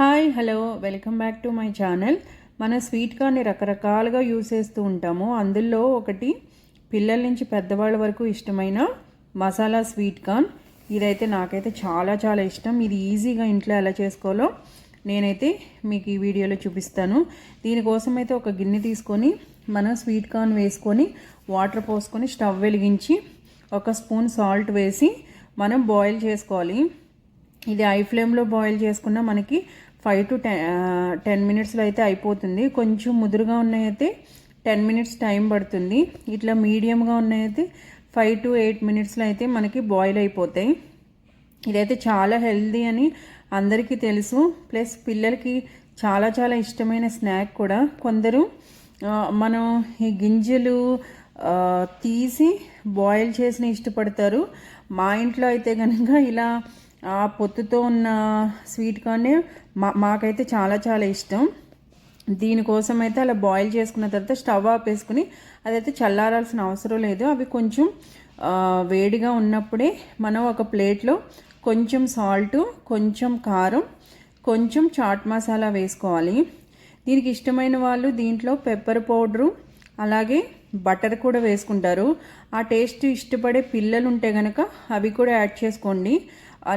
Hi hello welcome back to my channel. మన sweet కార్న్ని రకరకాలుగా యూజ్ చేస్తూ ఉంటాము. అందులో ఒకటి పిల్లల నుంచి పెద్దవాళ్ళ వరకు ఇష్టమైన మసాలా స్వీట్ కార్న్. ఇదైతే నాకైతే చాలా చాలా ఇష్టం. ఇది ఈజీగా ఇంట్లో ఎలా చేసుకోవాలో నేనైతే మీకు ఈ వీడియోలో చూపిస్తాను. దీనికోసం అయితే ఒక గిన్నె తీసుకొని మనం స్వీట్ కార్న్ వేసుకొని వాటర్ పోసుకొని స్టవ్ వెలిగించి ఒక స్పూన్ సాల్ట్ వేసి మనం బాయిల్ చేసుకోవాలి. ఇది ఐ ఫ్లేమ్లో బాయిల్ చేసుకున్న మనకి ఫైవ్ టు టెన్ టెన్ మినిట్స్లో అయితే అయిపోతుంది. కొంచెం ముదురుగా ఉన్నాయైతే టెన్ మినిట్స్ టైం పడుతుంది. ఇట్లా మీడియంగా ఉన్నాయైతే ఫైవ్ టు ఎయిట్ మినిట్స్లో అయితే మనకి బాయిల్ అయిపోతాయి. ఇదైతే చాలా హెల్దీ అని అందరికీ తెలుసు. ప్లస్ పిల్లలకి చాలా చాలా ఇష్టమైన స్నాక్ కూడా. కొందరు మనం ఈ గింజలు తీసి బాయిల్ చేసిన ఇష్టపడతారు. మా ఇంట్లో అయితే కనుక ఇలా ఆ పొత్తుతో ఉన్న స్వీట్ కార్న్ మా మాకైతే చాలా చాలా ఇష్టం. దీనికోసం అయితే అలా బాయిల్ చేసుకున్న తర్వాత స్టవ్ ఆపేసుకుని అదైతే చల్లారాల్సిన అవసరం లేదు. అవి కొంచెం వేడిగా ఉన్నప్పుడే మనం ఒక ప్లేట్లో కొంచెం సాల్ట్ కొంచెం కారం కొంచెం చాట్ మసాలా వేసుకోవాలి. దీనికి ఇష్టమైన వాళ్ళు దీంట్లో పెప్పర్ పౌడరు అలాగే బటర్ కూడా వేసుకుంటారు. ఆ టేస్ట్ ఇష్టపడే పిల్లలు ఉంటే కనుక అవి కూడా యాడ్ చేసుకోండి.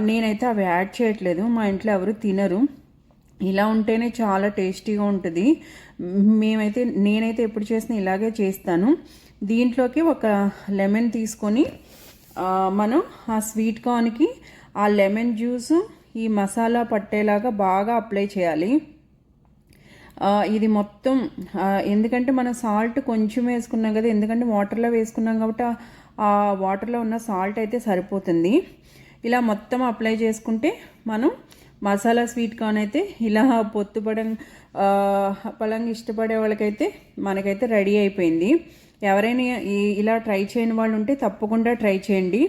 నేనైతే అవి యాడ్ చేయట్లేదు. మా ఇంట్లో ఎవరు తినరు. ఇలా ఉంటేనే చాలా టేస్టీగా ఉంటుంది. మేమైతే నేనైతే ఎప్పుడు చేసినా ఇలాగే చేస్తాను. దీంట్లోకి ఒక లెమన్ తీసుకొని మనం ఆ స్వీట్ కార్న్కి ఆ లెమన్ జ్యూస్ ఈ మసాలా పట్టేలాగా బాగా అప్లై చేయాలి. ఇది మొత్తం ఎందుకంటే మనం సాల్ట్ కొంచెం వేసుకున్నాం కదా ఎందుకంటే వాటర్లో వేసుకున్నాం కాబట్టి ఆ వాటర్లో ఉన్న సాల్ట్ అయితే సరిపోతుంది. ఇలా మొత్తం అప్లై చేసుకుంటే మనం మసాలా స్వీట్ కార్న్ అయితే ఇలా పొత్తు పడం పలంగా ఇష్టపడే వాళ్ళకైతే మనకైతే రెడీ అయిపోయింది. ఎవరైనా ఇలా ట్రై చేయని వాళ్ళు ఉంటే తప్పకుండా ట్రై చేయండి.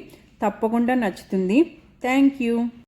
తప్పకుండా నచ్చుతుంది. Thank you